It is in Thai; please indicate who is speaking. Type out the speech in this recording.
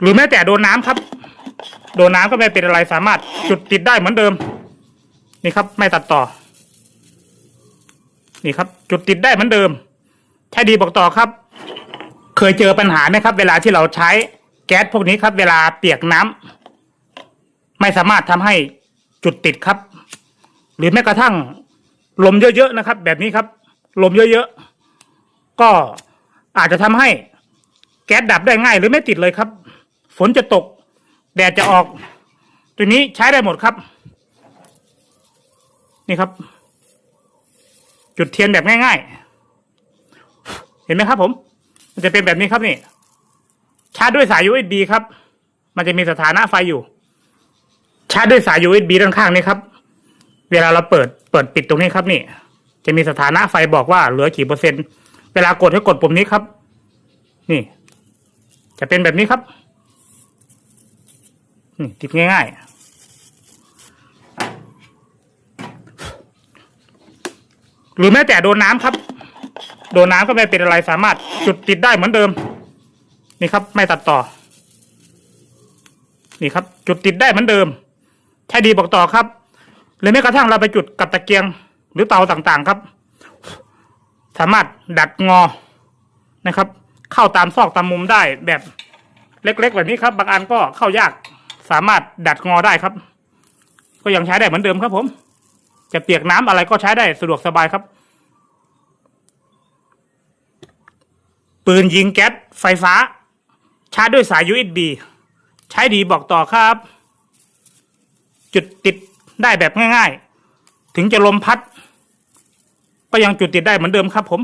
Speaker 1: หรือแม้แต่โดนน้ำครับ โดนน้ำก็ไม่เป็นอะไรสามารถจุดติดได้เหมือนเดิม นี่ครับ ไม่ตัดต่อ นี่ครับ จุดติดได้เหมือนเดิมใช่ดีบอกต่อครับ เคยเจอปัญหาไหมครับ เวลาที่เราใช้แก๊สพวกนี้ครับ เวลาเปียกน้ำไม่สามารถทำให้จุดติดครับ หรือแม้กระทั่งลมเยอะๆนะครับ แบบนี้ครับ ลมเยอะๆก็อาจจะทำให้แก๊สดับได้ง่ายหรือไม่ติดเลยครับ ฝนจะตก แดดจะออก ตัวนี้ใช้ได้หมดครับ นี่ครับ จุดเทียนแบบง่ายๆ เห็นไหมครับ ผม มันจะเป็นแบบนี้ครับนี่ชาร์จด้วยสาย USB ครับ มันจะมีสถานะไฟอยู่ ชาร์จด้วยสาย USB ด้านข้างนี้ครับ เวลาเราเปิดเปิดปิดตรงนี้ครับ นี่ จะมีสถานะไฟบอกว่าเหลือกี่เปอร์เซ็นต์ เวลากดให้กดปุ่มนี้ครับ นี่ จะเป็นแบบนี้ครับ นี่ติดง่ายๆ หรือแม้แต่โดนน้ำครับ โดนน้ำก็ไม่เป็นอะไรสามารถจุดติดได้เหมือนเดิม นี่ครับ ไม่ตัดต่อ นี่ครับ จุดติดได้เหมือนเดิมใช่ดีบอกต่อครับหรือแม้กระทั่งเราไปจุดกับตะเกียงหรือเตาต่างๆครับ สามารถดัดงอนะครับ เข้าตามซอกตามมุมได้แบบเล็กๆแบบนี้ครับ บางอันก็เข้ายาก สามารถดัดงอได้ครับ ก็ยังใช้ได้เหมือนเดิมครับผม จะเปียกน้ำอะไรก็ใช้ได้สะดวกสบายครับ ปืนยิงแก๊สไฟฟ้า ชาร์จด้วยสาย USB ใช้ดีบอกต่อครับ จุดติดได้แบบง่าย ๆ ถึงจะลมพัด ก็ยังจุดติดได้เหมือนเดิมครับผม